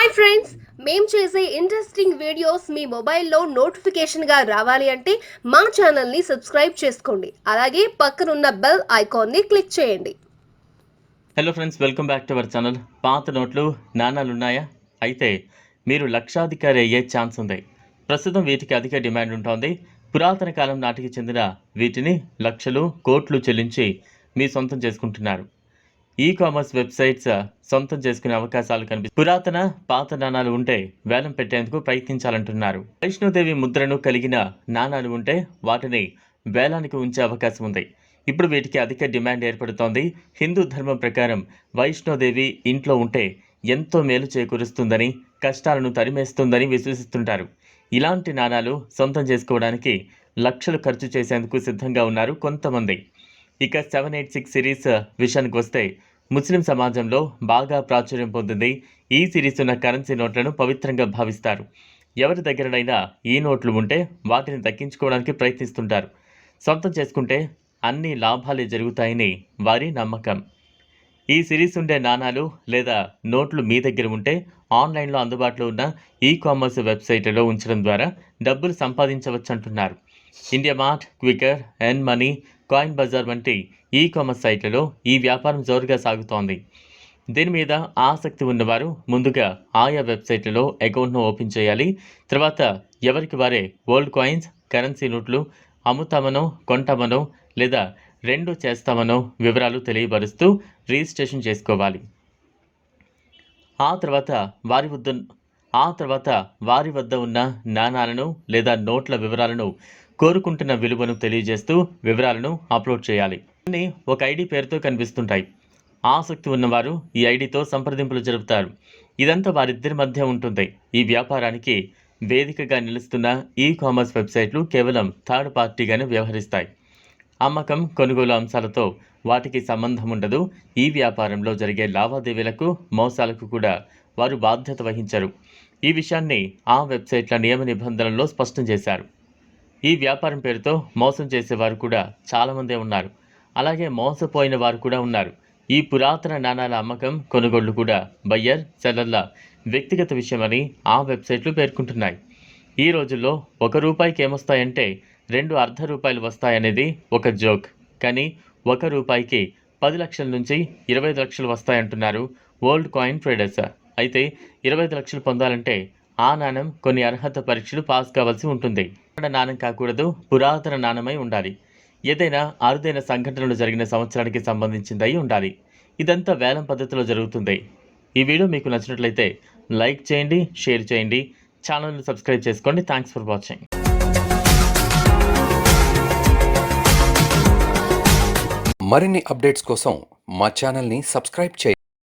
Hi friends మేము చేసే interesting videos మీ మొబైల్లో నోటిఫికేషన్గా రావాలి అంటే మా ఛానల్ని సబ్స్క్రైబ్ చేసుకోండి. అలాగే పక్కనున్న బెల్ ఐకాన్ని క్లిక్ చేయండి. Hello friends welcome back to our channel పాత నోట్లు నాణాలు ఉన్నాయా అయితే మీరు లక్షాధికారి అయ్యే ఛాన్స్ ఉంది. ప్రస్తుతం వీటికి అధిక డిమాండ్ ఉంటుంది. పురాతన కాలం నాటికి చెందిన వీటిని లక్షలు కోట్లు చెల్లించి మీ సొంతం చేసుకుంటున్నారు. ఈ కామర్స్ వెబ్సైట్స్ సొంతం చేసుకునే అవకాశాలు కనిపి పురాతన పాత నాణాలు ఉంటే వేలం పెట్టేందుకు ప్రయత్నించాలంటున్నారు. వైష్ణోదేవి ముద్రను కలిగిన నాణాలు ఉంటే వాటిని వేలానికి ఉంచే అవకాశం ఉంది. ఇప్పుడు వీటికి అధిక డిమాండ్ ఏర్పడుతోంది. హిందూ ధర్మం ప్రకారం వైష్ణోదేవి ఇంట్లో ఉంటే ఎంతో మేలు చేకూరుస్తుందని కష్టాలను తరిమేస్తుందని విశ్వసిస్తుంటారు. ఇలాంటి నాణాలు సొంతం చేసుకోవడానికి లక్షలు ఖర్చు చేసేందుకు సిద్ధంగా ఉన్నారు కొంతమంది. ఇక seven eight six series uh, విషయానికి వస్తే ముస్లిం సమాజంలో బాగా ప్రాచుర్యం పొందింది ఈ సిరీస్ ఉన్న కరెన్సీ నోట్లను పవిత్రంగా భావిస్తారు. ఎవరి దగ్గరనైనా ఈ నోట్లు ఉంటే వాటిని దక్కించుకోవడానికి ప్రయత్నిస్తుంటారు. సొంతం చేసుకుంటే అన్ని లాభాలే జరుగుతాయని వారి నమ్మకం. ఈ సిరీస్ ఉండే నాణాలు లేదా నోట్లు మీ దగ్గర ఉంటే ఆన్లైన్లో అందుబాటులో ఉన్న ఈ కామర్స్ వెబ్సైట్లలో ఉంచడం ద్వారా డబ్బులు సంపాదించవచ్చు అంటున్నారు India mart Quikr N money coin bazaar వంటి ఈ కామర్స్ సైట్లలో ఈ వ్యాపారం జోరుగా సాగుతోంది. దీని మీద ఆసక్తి ఉన్నవారు ముందుగా ఆయా వెబ్సైట్లలో అకౌంట్ను ఓపెన్ చేయాలి. తర్వాత ఎవరికి వారే ఓల్డ్ కాయిన్స్ కరెన్సీ నోట్లు అమ్ముతామనో కొంటామనో లేదా రెండు చేస్తామనో వివరాలు తెలియపరుస్తూ రిజిస్ట్రేషన్ చేసుకోవాలి. ఆ తర్వాత వారి వద్ద ఆ తర్వాత వారి వద్ద ఉన్న నాణాలను లేదా నోట్ల వివరాలను కోరుకుంటున్న విలువను తెలియజేస్తూ వివరాలను అప్లోడ్ చేయాలి. అన్నీ ఒక ఐడి పేరుతో కనిపిస్తుంటాయి. ఆసక్తి ఉన్నవారు ఈ ఐడితో సంప్రదింపులు జరుపుతారు. ఇదంతా వారిద్దరి మధ్య ఉంటుంది. ఈ వ్యాపారానికి వేదికగా నిలుస్తున్న ఈ కామర్స్ వెబ్సైట్లు కేవలం థర్డ్ పార్టీగానే వ్యవహరిస్తాయి. అమ్మకం కొనుగోలు అంశాలతో వాటికి సంబంధం ఉండదు. ఈ వ్యాపారంలో జరిగే లావాదేవీలకు మోసాలకు కూడా వారు బాధ్యత వహించరు. ఈ విషయాన్ని ఆ వెబ్సైట్ల నియమ నిబంధనల్లో స్పష్టం చేశారు. ఈ వ్యాపారం పేరుతో మోసం చేసేవారు కూడా చాలామందే ఉన్నారు. అలాగే మోసపోయిన వారు కూడా ఉన్నారు. ఈ పురాతన నాణాల అమ్మకం కొనుగోళ్ళు కూడా బయ్యర్ సెల్లర్ల వ్యక్తిగత విషయమని ఆ వెబ్సైట్లు పేర్కొంటున్నాయి. ఈ రోజుల్లో ఒక రూపాయికి ఏమొస్తాయంటే రెండు అర్ధ రూపాయలు వస్తాయనేది ఒక జోక్. కానీ ఒక రూపాయికి పది లక్షల నుంచి ఇరవై ఐదు లక్షలు వస్తాయంటున్నారు ఓల్డ్ కాయిన్ ట్రేడర్స్. అయితే ఇరవై ఐదు లక్షలు పొందాలంటే ఆ నాణం కొన్ని అర్హత పరీక్షలు పాస్ కావాల్సి ఉంటుంది. నాణం కాకూడదు పురాతన నాణమై ఉండాలి. ఏదైనా అరుదైన సంఘటనలు జరిగిన సంవత్సరానికి సంబంధించిందై ఉండాలి. ఇదంతా వేలం పద్ధతిలో జరుగుతుంది. ఈ వీడియో మీకు నచ్చినట్లయితే లైక్ చేయండి షేర్ చేయండి ఛానల్ని సబ్స్క్రైబ్ చేసుకోండి. Thanks for watching. మరిన్ని అప్డేట్స్ కోసం మా ఛానల్ని సబ్స్క్రైబ్ చేయండి.